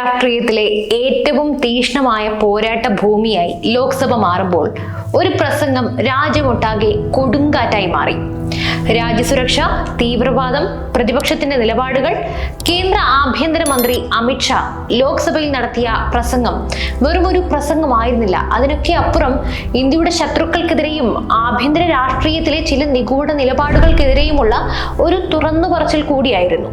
രാഷ്ട്രീയത്തിലെ ഏറ്റവും തീക്ഷ്ണമായ പോരാട്ട ഭൂമിയായി ലോക്സഭ മാറുമ്പോൾ ഒരു പ്രസംഗം രാജ്യമൊട്ടാകെ കൊടുങ്കാറ്റായി മാറി. രാജ്യസുരക്ഷ തീവ്രവാദം പ്രതിപക്ഷത്തിന്റെ നിലപാടുകൾ കേന്ദ്ര ആഭ്യന്തരമന്ത്രി അമിത്ഷാ ലോക്സഭയിൽ നടത്തിയ പ്രസംഗം വെറുമൊരു പ്രസംഗമായിരുന്നില്ല. അതിനൊക്കെ അപ്പുറം ഇന്ത്യയുടെ ശത്രുക്കൾക്കെതിരെയും ആഭ്യന്തര രാഷ്ട്രീയത്തിലെ ചില നിഗൂഢ നിലപാടുകൾക്കെതിരെയുമുള്ള ഒരു തുറന്നു പറച്ചിൽ കൂടിയായിരുന്നു.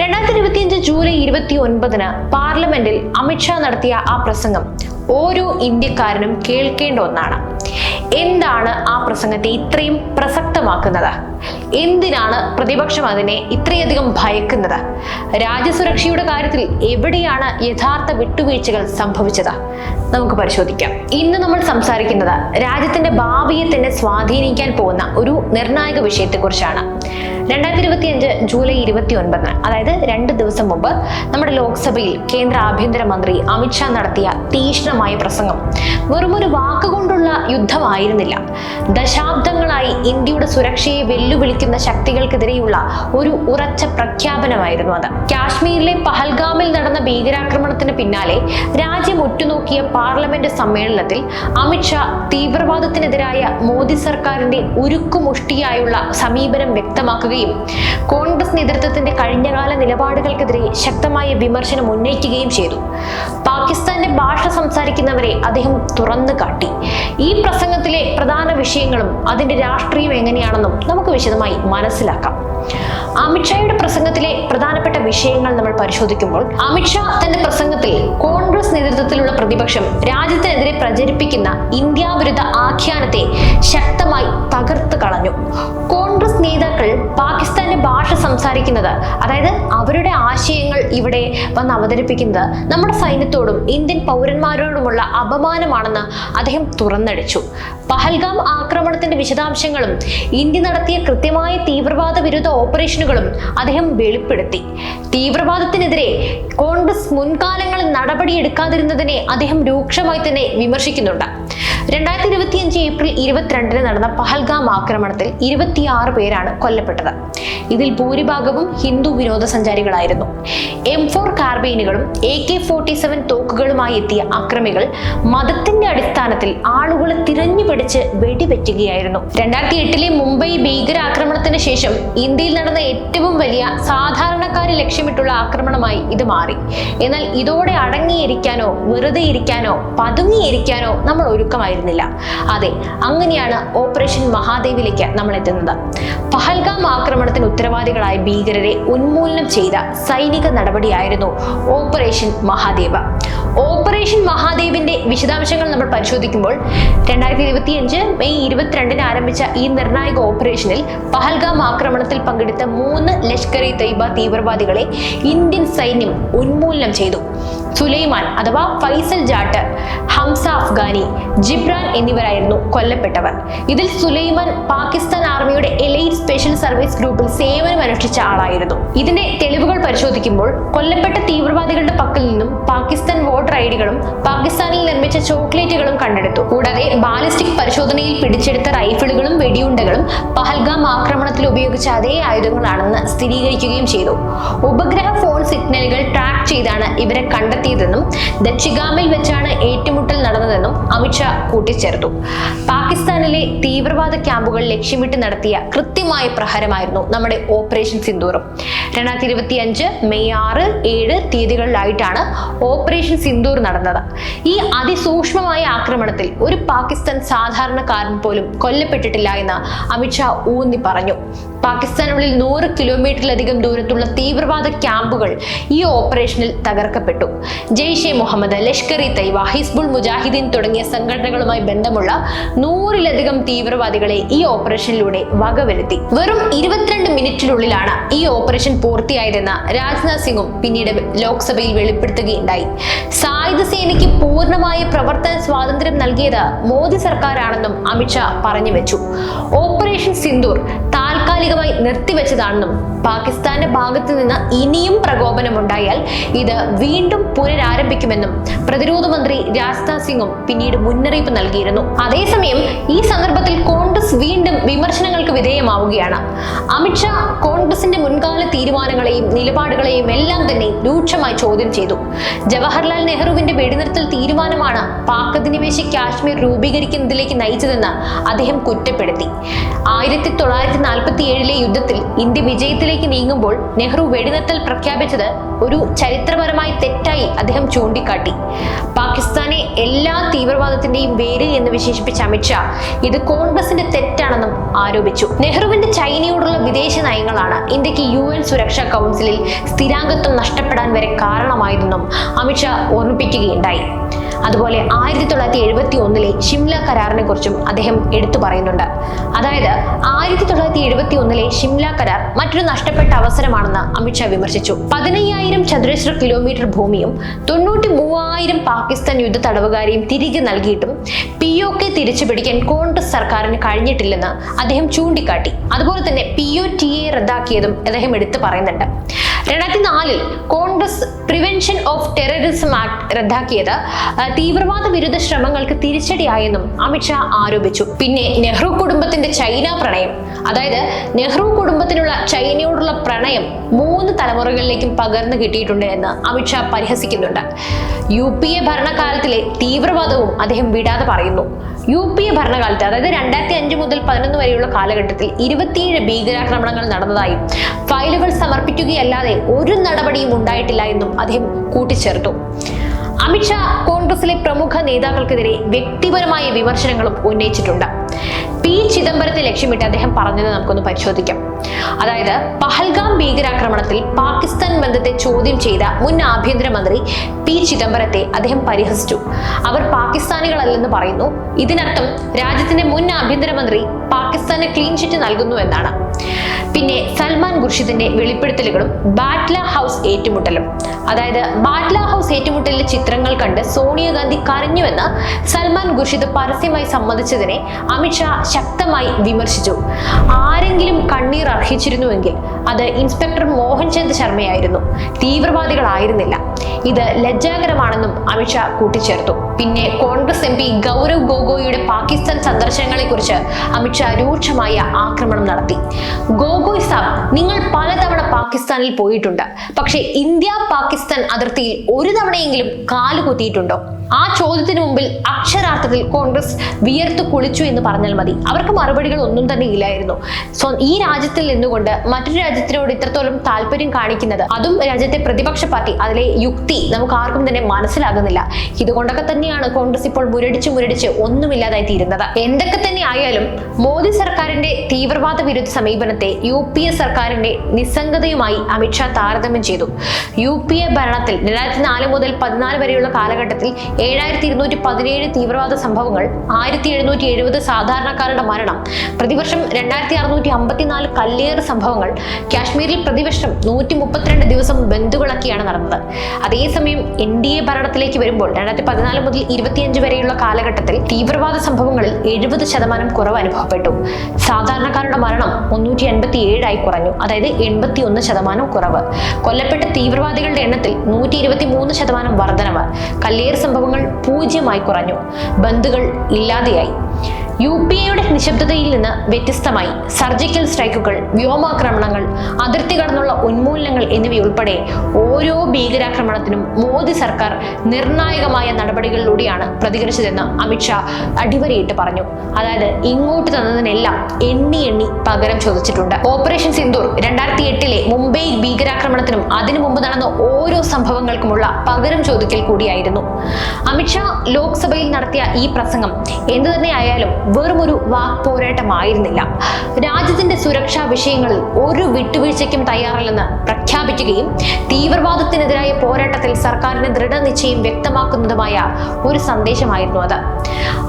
രണ്ടായിരത്തി ഇരുപത്തിയഞ്ച് ജൂലൈ ഇരുപത്തി ഒൻപതിന് പാർലമെന്റിൽ അമിത്ഷാ നടത്തിയ ആ പ്രസംഗം ഓരോ ഇന്ത്യക്കാരനും കേൾക്കേണ്ട ഒന്നാണ്. എന്താണ് ആ പ്രസംഗത്തെ ഇത്രയും പ്രസക്തമാക്കുന്നത്? എന്തിനാണ് പ്രതിപക്ഷം അതിനെ ഇത്രയധികം ഭയക്കുന്നത്? രാജ്യസുരക്ഷയുടെ കാര്യത്തിൽ എവിടെയാണ് യഥാർത്ഥ വിട്ടുവീഴ്ചകൾ സംഭവിച്ചത്? നമുക്ക് പരിശോധിക്കാം. ഇന്ന് നമ്മൾ സംസാരിക്കുന്നത് രാജ്യത്തിന്റെ ഭാവിയെ തന്നെ സ്വാധീനിക്കാൻ പോകുന്ന ഒരു നിർണായക വിഷയത്തെക്കുറിച്ചാണ്. രണ്ടായിരത്തി ഇരുപത്തിയഞ്ച് ജൂലൈ ഇരുപത്തി ഒൻപതിന് അതായത് രണ്ട് ദിവസം മുമ്പ് നമ്മുടെ ലോക്സഭയിൽ കേന്ദ്ര ആഭ്യന്തരമന്ത്രി അമിത്ഷാ നടത്തിയ തീക്ഷ്ണമായ പ്രസംഗം. വെറുമൊരു വാക്കുകൊണ്ടുള്ള യുദ്ധമായിരുന്നില്ല. ദശാബ്ദങ്ങളായി ഇന്ത്യയുടെ സുരക്ഷയെ വെല്ലുവിളിക്കുന്ന ശക്തികൾക്കെതിരെയുള്ള ഒരു ഉറച്ച പ്രഖ്യാപനമായിരുന്നു അത്. കാശ്മീരിലെ പഹൽഗാമിൽ നടന്ന ഭീകരാക്രമണത്തിന് പിന്നാലെ രാജ്യം ഉറ്റുനോക്കിയ പാർലമെന്റ് സമ്മേളനത്തിൽ അമിത്ഷാ തീവ്രവാദത്തിനെതിരായ മോദി സർക്കാരിന്റെ ഉരുക്കുമുഷ്ടിയായുള്ള സമീപനം വ്യക്തമാക്കുകയും കോൺഗ്രസ് നേതൃത്വത്തിന്റെ കഴിഞ്ഞകാല നിലപാടുകൾക്കെതിരെ ശക്തമായ വിമർശനം ഉന്നയിക്കുകയും ചെയ്തു. പാകിസ്ഥാന്റെ ഭാഷ സംസാരിക്കുന്നവരെ അദ്ദേഹം തുറന്നു കാട്ടി ഈ പ്രസംഗത്തിലെ പ്രധാന വിഷയങ്ങളും അതിന്റെ രാഷ്ട്രീയം എങ്ങനെയാണെന്നും നമുക്ക് വിശദമായി മനസ്സിലാക്കാം. അമിത്ഷായുടെ പ്രസംഗത്തിലെ പ്രധാനപ്പെട്ട വിഷയങ്ങൾ നമ്മൾ പരിശോധിക്കുമ്പോൾ അമിത്ഷാ തന്റെ പ്രസംഗത്തിൽ കോൺഗ്രസ് നേതൃത്വത്തിലുള്ള പ്രതിപക്ഷം രാജ്യത്തിനെതിരെ പ്രചരിപ്പിക്കുന്ന ഇന്ത്യാ വിരുദ്ധ ആഖ്യാനത്തെ ശക്തമായി തകർത്ത് സംസാരിക്കുന്നത്. അതായത് അവരുടെ ആശയങ്ങൾ ഇവിടെ വന്ന് അവതരിപ്പിക്കുന്നത് നമ്മുടെ സൈന്യത്തോടും ഇന്ത്യൻ പൗരന്മാരോടുമുള്ള അപമാനമാണെന്ന് അദ്ദേഹം തുറന്നടിച്ചു. പഹൽഗാം ആക്രമണത്തിന്റെ വിശദാംശങ്ങളും ഇന്ത്യ നടത്തിയ കൃത്യമായ തീവ്രവാദ വിരുദ്ധ ഓപ്പറേഷനുകളും അദ്ദേഹം വെളിപ്പെടുത്തി. തീവ്രവാദത്തിനെതിരെ കോൺഗ്രസ് മുൻകാലങ്ങളിൽ നടപടിയെടുക്കാതിരുന്നതിനെ അദ്ദേഹം രൂക്ഷമായി തന്നെ വിമർശിക്കുന്നുണ്ട്. രണ്ടായിരത്തി ഇരുപത്തിയഞ്ച് ഏപ്രിൽ ഇരുപത്തിരണ്ടിന് നടന്ന പഹൽഗാം ആക്രമണത്തിൽ ഇരുപത്തിയാറ് പേരാണ് കൊല്ലപ്പെട്ടത്. ഇതിൽ ഭൂരിഭാഗവും ഹിന്ദു വിനോദസഞ്ചാരികളായിരുന്നു. എം ഫോർ കാർബൈനുകളും എ കെ ഫോർട്ടി സെവൻ തോക്കുകളുമായി എത്തിയ അക്രമികൾ മതത്തിന്റെ അടിസ്ഥാനത്തിൽ ആളുകളെ തിരഞ്ഞു പിടിച്ച് വെടിവെറ്റുകയായിരുന്നു രണ്ടായിരത്തി എട്ടിലെ മുംബൈ ഭീകരാക്രമണത്തിന് ശേഷം ഇന്ത്യയിൽ നടന്ന ഏറ്റവും വലിയ സാധാരണക്കാരെ ലക്ഷ്യമിട്ടുള്ള ആക്രമണമായി ഇത് മാറി. എന്നാൽ ഇതോടെ അടങ്ങിയിരിക്കാനോ വെറുതെ ഇരിക്കാനോ പതുങ്ങിയിരിക്കാനോ നമ്മൾ ഒരുക്കമായിരുന്നില്ല അതെ അങ്ങനെയാണ് ഓപ്പറേഷൻ മഹാദേവിലേക്ക് നമ്മൾ എത്തുന്നത് പഹൽഗാം ആക്രമണത്തിന് ഉത്തരവാദികളായ ഭീകരരെ ഉന്മൂലനം ചെയ്ത സൈനിക നടപടിയായിരുന്നു ഓപ്പറേഷൻ മഹാദേവ്. ഓപ്പറേഷൻ മഹാദേവിന്റെ വിശദാംശങ്ങൾ നമ്മൾ പരിശോധിക്കുമ്പോൾ രണ്ടായിരത്തി ഇരുപത്തി അഞ്ച് മെയ് ഇരുപത്തിരണ്ടിന് ആരംഭിച്ച ഈ നിർണായക ഓപ്പറേഷനിൽ പഹൽഗാം ആക്രമണത്തിൽ പങ്കെടുത്ത മൂന്ന് ലഷ്കർ ഇ തൈബ തീവ്രവാദികളെ ഇന്ത്യൻ സൈന്യം ഉന്മൂലനം ചെയ്തു. സുലൈമാൻ അഥവാ ഫൈസൽ ജാട്ട് ഹംസ അഫ്ഗാനി ജിബ്രാൻ എന്നിവരായിരുന്നു കൊല്ലപ്പെട്ടവർ. ഇതിൽ സുലൈമാൻ പാകിസ്ഥാൻ ആർമിയുടെ എലൈറ്റ് സ്പെഷ്യൽ സർവീസ് ഗ്രൂപ്പിൽ സേവനമനുഷ്ഠിച്ച ആളായിരുന്നു. ഇതിന്റെ തെളിവുകൾ പരിശോധിക്കുമ്പോൾ കൊല്ലപ്പെട്ട തീവ്രവാദികളുടെ പക്കൽ വോട്ടർ പാകിസ്ഥാനിൽ നിർമ്മിച്ച ചോക്ലേറ്റുകളും കണ്ടെടുത്തു. കൂടാതെ ബാലിസ്റ്റിക് പരിശോധനയിൽ പിടിച്ചെടുത്ത റൈഫിളുകളും വെടിയുണ്ടകളും പഹൽഗാം ആക്രമണത്തിൽ ഉപയോഗിച്ച അതേ ആയുധങ്ങളാണെന്ന് സ്ഥിരീകരിക്കുകയും ചെയ്തു. ഉപഗ്രഹ ഫോൺ സിഗ്നലുകൾ ട്രാക്ക് ചെയ്താണ് ഇവരെ കണ്ടെത്തിയതെന്നും ദക്ഷിഗാമിൽ വെച്ചാണ് ഏറ്റുമുട്ടൽ നടന്നതെന്നും അമിത്ഷാ കൂട്ടിച്ചേർത്തു. പാകിസ്ഥാനിലെ തീവ്രവാദ ക്യാമ്പുകൾ ലക്ഷ്യമിട്ട് നടത്തിയ കൃത്യമായ പ്രഹരമായിരുന്നു നമ്മുടെ ഓപ്പറേഷൻ സിന്ദൂറും രണ്ടായിരത്തി ഇരുപത്തി അഞ്ച് മെയ് ആറ് ഏഴ് തീയതികളിലായിട്ടാണ് ഓപ്പറേഷൻ സിന്ദൂർ നടന്നത്. ഈ അതിസൂക്ഷ്മമായ ആക്രമണത്തിൽ ഒരു പാകിസ്ഥാൻ സാധാരണക്കാരൻ പോലും കൊല്ലപ്പെട്ടിട്ടില്ല എന്ന് അമിത്ഷാ ഊന്നി പറഞ്ഞു. പാകിസ്ഥാനുള്ളിൽ നൂറ് കിലോമീറ്ററിലധികം ദൂരത്തുള്ള തീവ്രവാദ ക്യാമ്പുകൾ ഈ ഓപ്പറേഷനിൽ തകർക്കപ്പെട്ടു. ജെയ്ഷെ മുഹമ്മദ് ലഷ്കർ ഇ തൈവ ഹിസ്ബുൾ മുജാഹിദീൻ തുടങ്ങിയ സംഘടനകളുമായി ബന്ധമുള്ള നൂറിലധികം തീവ്രവാദികളെ ഈ ഓപ്പറേഷനിലൂടെ വകവരുത്തി. വെറും ഇരുപത്തിരണ്ട് മിനിറ്റിനുള്ളിലാണ് ഈ ഓപ്പറേഷൻ പൂർത്തിയായതെന്ന് രാജ്നാഥ് സിംഗും പിന്നീട് ലോക്സഭയിൽ വെളിപ്പെടുത്തുകയുണ്ടായി. സായുധ സേനയ്ക്ക് പൂർണമായ പ്രവർത്തന സ്വാതന്ത്ര്യം നൽകിയത് മോദി സർക്കാരാണെന്നും അമിത്ഷാ പറഞ്ഞു വെച്ചു. ഓപ്പറേഷൻ സിന്ദൂർ താൽക്കാലികമായി നിർത്തിവെച്ചതാണെന്നും പാകിസ്ഥാന്റെ ഭാഗത്ത് നിന്ന് ഇനിയും പ്രകോപനമുണ്ടായാൽ ഇത് വീണ്ടും പുനരാരംഭിക്കുമെന്നും പ്രതിരോധ മന്ത്രി രാജ്നാഥ് സിംഗും പിന്നീട് മുന്നറിയിപ്പ് നൽകിയിരുന്നു. അതേസമയം ഈ സന്ദർഭത്തിൽ കോൺഗ്രസ് വീണ്ടും വിമർശനങ്ങൾക്ക് വിധേയമാവുകയാണ്. അമിത്ഷാ കോൺഗ്രസിന്റെ മുൻകാല തീരുമാനങ്ങളെയും നിലപാടുകളെയും എല്ലാം തന്നെ രൂക്ഷമായി ചോദ്യം ചെയ്തു. ജവഹർലാൽ നെഹ്റുവിന്റെ വെടിനിർത്തൽ തീരുമാനമാണ് പാക് അധിനിവേശ കാശ്മീർ രൂപീകരിക്കുന്നതിലേക്ക് നയിച്ചതെന്ന് അദ്ദേഹം കുറ്റപ്പെടുത്തി. ആയിരത്തി തൊള്ളായിരത്തി നാൽപ്പത്തി ഏഴിലെ യുദ്ധത്തിൽ ഇന്ത്യ വിജയത്തിലേക്ക് നീങ്ങുമ്പോൾ നെഹ്റു വെടിനിർത്തൽ പ്രഖ്യാപിച്ചത് ഒരു ചരിത്രപരമായി തെറ്റായി അദ്ദേഹം ചൂണ്ടിക്കാട്ടി. പാകിസ്ഥാനെ എല്ലാ തീവ്രവാദത്തിന്റെയും വേര് എന്ന് വിശേഷിപ്പിച്ച അമിത്ഷാ ഇത് കോൺഗ്രസിന്റെ തെറ്റാണെന്നും ആരോപിച്ചു. നെഹ്റുവിന്റെ ചൈനയോടുള്ള വിദേശ നയങ്ങളാണ് ഇന്ത്യയ്ക്ക് യു എൻ സുരക്ഷാ കൗൺസിലിൽ സ്ഥിരാംഗത്വം നഷ്ടപ്പെടാൻ വരെ കാരണമായതെന്നും അമിത്ഷാ ഓർമ്മിപ്പിക്കുകയുണ്ടായി. അതുപോലെ ആയിരത്തി തൊള്ളായിരത്തി എഴുപത്തി ഒന്നിലെ ഷിംല കരാറിനെ കുറിച്ചും അദ്ദേഹം എടുത്തു പറയുന്നുണ്ട്. അതായത് ആയിരത്തി തൊള്ളായിരത്തി എഴുപത്തി ഒന്നിലെ ഷിംല കരാർ മറ്റൊരു നഷ്ടപ്പെട്ട അവസരമാണെന്ന് അമിത്ഷാ വിമർശിച്ചു. പതിനയ്യായിരം ചതുരശ്ര കിലോമീറ്റർ ഭൂമിയും തൊണ്ണൂറ്റി മൂവായിരം പാകിസ്ഥാൻ യുദ്ധ തടവുകാരെയും തിരികെ നൽകിയിട്ടും പി ഒ കെ തിരിച്ചു പിടിക്കാൻ കോൺഗ്രസ് സർക്കാരിന് കഴിഞ്ഞിട്ടില്ലെന്ന് അദ്ദേഹം ചൂണ്ടിക്കാട്ടി. അതുപോലെ തന്നെ പി ഒ ടി എ റദ്ദാക്കിയതും അദ്ദേഹം എടുത്തു പറയുന്നുണ്ട്. രണ്ടായിരത്തി നാലിൽ Congress prevention of terrorism act റദ്ദാക്കിയത്. തീവ്രവാദ വിരുദ്ധ ശ്രമങ്ങൾക്ക് തിരിച്ചടിയായെന്നും അമിത്ഷാ ആരോപിച്ചു. പിന്നെ നെഹ്റു കുടുംബത്തിന്റെ ചൈന പ്രണയം. അതായത് നെഹ്റു കുടുംബത്തിനുള്ള ചൈനയോടുള്ള പ്രണയം മൂന്ന് തലമുറകളിലേക്കും പകർന്നു കിട്ടിയിട്ടുണ്ട് എന്ന് അമിത്ഷാ പരിഹസിക്കുന്നുണ്ട്. യു പി എ ഭരണകാലത്തിലെ തീവ്രവാദവും അദ്ദേഹം വിടാതെ പറയുന്നു. യു പി എ ഭരണകാലത്ത് അതായത് രണ്ടായിരത്തി അഞ്ച് മുതൽ പതിനൊന്ന് വരെയുള്ള കാലഘട്ടത്തിൽ ഇരുപത്തിയേഴ് ഭീകരാക്രമണങ്ങൾ നടന്നതായും ഫയലുകൾ സമർപ്പിക്കുകയല്ലാതെ ഒരു നടപടിയും ഉണ്ടായിട്ടില്ല എന്നും അദ്ദേഹം കൂട്ടിച്ചേർത്തു. അമിത്ഷാ കോൺഗ്രസിലെ പ്രമുഖ നേതാക്കൾക്കെതിരെ വ്യക്തിപരമായ വിമർശനങ്ങളും ഉന്നയിച്ചിട്ടുണ്ട്. പി ചിദംബരത്തെ ലക്ഷ്യമിട്ട് അദ്ദേഹം പറഞ്ഞത് നമുക്കൊന്ന് പരിശോധിക്കാം. അതായത് പഹൽഗാം ഭീകരാക്രമണത്തിൽ പാകിസ്ഥാൻ ബന്ധത്തെ ചോദ്യം ചെയ്ത മുൻ ആഭ്യന്തരമന്ത്രി പി ചിദംബരത്തെ അദ്ദേഹം പരിഹസിച്ചു. അവർ പാകിസ്ഥാനികളല്ലെന്ന് പറയുന്നു. ഇതിനർത്ഥം രാജ്യത്തിന്റെ മുൻ ആഭ്യന്തരമന്ത്രി പാകിസ്ഥാന് ക്ലീൻ ചിറ്റ് നൽകുന്നു എന്നാണ്. പിന്നെ സൽമാൻ ഖുർഷിദിന്റെ വെളിപ്പെടുത്തലുകളും ബാറ്റ്ല ഹൗസ് ഏറ്റുമുട്ടലും. അതായത് ബാറ്റ്ല ഹൗസ് ഏറ്റുമുട്ടലിലെ ചിത്രങ്ങൾ കണ്ട് സോണിയാഗാന്ധി കരഞ്ഞുവെന്ന് സൽമാൻ ഖുർഷിദ് പരസ്യമായി സമ്മതിച്ചതിനെ അമിത്ഷാ ശക്തമായി വിമർശിച്ചു. ആരെങ്കിലും കണ്ണീർ അർഹിച്ചിരുന്നുവെങ്കിൽ അത് ഇൻസ്പെക്ടർ മോഹൻചന്ദ് ശർമ്മയായിരുന്നു. തീവ്രവാദികളായിരുന്നില്ല. ഇത് ലജ്ജാകരമാണെന്നും അമിത്ഷാ കൂട്ടിച്ചേർത്തു. പിന്നെ കോൺഗ്രസ് എം പി ഗൗരവ് ഗോഗോയുടെ പാകിസ്ഥാൻ സന്ദർശനങ്ങളെ കുറിച്ച് അമിത്ഷാ രൂക്ഷമായ ആക്രമണം നടത്തി. ഗോഗോയ് സാബ് നിങ്ങൾ പലതവണ പാകിസ്ഥാനിൽ പോയിട്ടുണ്ട്. പക്ഷേ ഇന്ത്യ പാകിസ്ഥാൻ അതിർത്തിയിൽ ഒരു തവണയെങ്കിലും കാൽ കുത്തിയിട്ടുണ്ടോ? ആ ചോദ്യത്തിന് മുമ്പിൽ അക്ഷരാർത്ഥത്തിൽ കോൺഗ്രസ് വിയർത്തു കുളിച്ചു എന്ന് പറഞ്ഞാൽ മതി. അവർക്ക് മറുപടികൾ ഒന്നും തന്നെ ഇല്ലായിരുന്നു. സോ ഈ രാജ്യത്തിൽ നിന്നുകൊണ്ട് മറ്റൊരു രാജ്യത്തിനോട് ഇത്രത്തോളം താല്പര്യം കാണിക്കുന്നത് അതും രാജ്യത്തെ പ്രതിപക്ഷ പാർട്ടി അതിലെ യുക്തി നമുക്ക് ആർക്കും തന്നെ മനസ്സിലാകുന്നില്ല. ഇതുകൊണ്ടൊക്കെ തന്നെയാണ് കോൺഗ്രസ് ഇപ്പോൾ മുരടിച്ച് മുരടിച്ച് ഒന്നുമില്ലാതായി തീരുന്നത്. എന്തൊക്കെ തന്നെ ആയാലും മോദി സർക്കാരിന്റെ തീവ്രവാദ വിരുദ്ധ സമീപനത്തെ യു പി എ സർക്കാരിന്റെ നിസ്സംഗതയുമായി അമിത്ഷാ താരതമ്യം ചെയ്തു. യു പി എ ഭരണത്തിൽ രണ്ടായിരത്തി നാല് മുതൽ പതിനാല് വരെയുള്ള കാലഘട്ടത്തിൽ ഏഴായിരത്തി ഇരുന്നൂറ്റി പതിനേഴ് തീവ്രവാദ സംഭവങ്ങൾ ആയിരത്തി എഴുന്നൂറ്റി എഴുപത് സാധാരണക്കാരുടെ മരണം പ്രതിവർഷം രണ്ടായിരത്തി അറുന്നൂറ്റി അമ്പത്തിനാല് കല്ലേറ് സംഭവങ്ങൾ കാശ്മീരിൽ പ്രതിവർഷം നൂറ്റി മുപ്പത്തിരണ്ട് ദിവസം ബന്ധുക്കളൊക്കെയാണ് നടന്നത്. അതേസമയം എൻ ഡി എ ഭരണത്തിലേക്ക് വരുമ്പോൾ രണ്ടായിരത്തി പതിനാല് മുതൽ ഇരുപത്തിയഞ്ച് വരെയുള്ള കാലഘട്ടത്തിൽ തീവ്രവാദ സംഭവങ്ങളിൽ എഴുപത് ശതമാനം കുറവ് അനുഭവപ്പെട്ടു. സാധാരണക്കാരുടെ മരണം മുന്നൂറ്റി എൺപത്തി ഏഴായി കുറഞ്ഞു. അതായത് എൺപത്തി ഒന്ന് ശതമാനം കുറവ്. കൊല്ലപ്പെട്ട തീവ്രവാദികളുടെ എണ്ണത്തിൽ നൂറ്റി ഇരുപത്തി മൂന്ന് ശതമാനം വർധനവ്. കല്ലേർ സംഭവങ്ങൾ പൂജ്യമായി കുറഞ്ഞു. ബന്ധുകൾ ഇല്ലാതെയായി. യു പി എയുടെ നിശബ്ദതയിൽ നിന്ന് വ്യത്യസ്തമായി സർജിക്കൽ സ്ട്രൈക്കുകൾ വ്യോമാക്രമണങ്ങൾ അതിർത്തി കടന്നുള്ള ഉന്മൂലനങ്ങൾ എന്നിവയുൾപ്പെടെ ഓരോ ഭീകരാക്രമണത്തിനും മോദി സർക്കാർ നിർണായകമായ നടപടികളിലൂടെയാണ് പ്രതികരിച്ചതെന്ന് അമിത്ഷാ അടിവരയിട്ട് പറഞ്ഞു. അതായത് ഇങ്ങോട്ട് തന്നതിനെല്ലാം എണ്ണി എണ്ണി പകരം ചോദിച്ചിട്ടുണ്ട്. ഓപ്പറേഷൻ സിന്ദൂർ രണ്ടായിരത്തി എട്ടിലെ മുംബൈ ഭീകരാക്രമണത്തിനും അതിനു മുമ്പ് നടന്ന ഓരോ സംഭവങ്ങൾക്കുമുള്ള പകരം ചോദിക്കൽ കൂടിയായിരുന്നു. അമിത്ഷാ ലോക്സഭയിൽ നടത്തിയ ഈ പ്രസംഗം എന്തു തന്നെ ആയാലും വെറുമൊരു വാക് പോരാട്ടമായിരുന്നില്ല രാജ്യത്തിന്റെ സുരക്ഷാ വിഷയങ്ങളിൽ ഒരു വിട്ടുവീഴ്ചയ്ക്കും തയ്യാറല്ലെന്ന് പ്രഖ്യാപിക്കുകയും തീവ്രവാദത്തിനെതിരായ പോരാട്ടത്തിൽ സർക്കാരിന്റെ ദൃഢനിശ്ചയം വ്യക്തമാക്കുന്നതുമായ ഒരു സന്ദേശമായിരുന്നു അത്.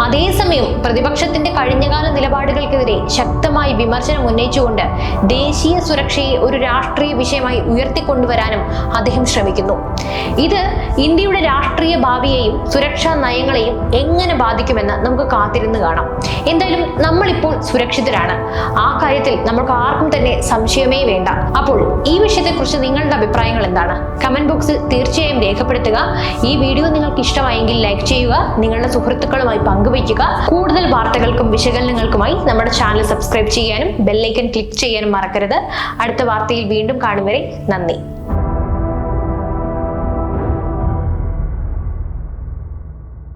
അതേസമയം പ്രതിപക്ഷത്തിന്റെ കഴിഞ്ഞകാല നിലപാടുകൾക്കെതിരെ ശക്തമായി വിമർശനം ഉന്നയിച്ചുകൊണ്ട് ദേശീയ സുരക്ഷയെ ഒരു രാഷ്ട്രീയ വിഷയമായി ഉയർത്തിക്കൊണ്ടുവരാനും അദ്ദേഹം ശ്രമിക്കുന്നു. ഇത് ഇന്ത്യയുടെ രാഷ്ട്രീയ ഭാവിയെയും സുരക്ഷാ നയങ്ങളെയും എങ്ങനെ ബാധിക്കുമെന്ന് നമുക്ക് കാത്തിരുന്ന് കാണാം. എന്തായാലും നമ്മളിപ്പോൾ സുരക്ഷിതരാണ്. ആ കാര്യത്തിൽ നമുക്ക് ആർക്കും തന്നെ സംശയമേ വേണ്ട. അപ്പോൾ ഈ വിഷയത്തെക്കുറിച്ച് നിങ്ങളുടെ അഭിപ്രായങ്ങൾ എന്താണ്? കമന്റ് ബോക്സിൽ തീർച്ചയായും രേഖപ്പെടുത്തുക. ഈ വീഡിയോ നിങ്ങൾക്ക് ഇഷ്ടമായെങ്കിൽ ലൈക്ക് ചെയ്യുക. നിങ്ങളുടെ സുഹൃത്തുക്കളുമായി പങ്കുവയ്ക്കുക. കൂടുതൽ വാർത്തകൾക്കും വിശകലനങ്ങൾക്കുമായി നമ്മുടെ ചാനൽ സബ്സ്ക്രൈബ് ചെയ്യാനും ബെല്ലൈക്കൻ ക്ലിക്ക് ചെയ്യാനും മറക്കരുത്. അടുത്ത വാർത്തയിൽ വീണ്ടും കാണും വരെ. നന്ദി.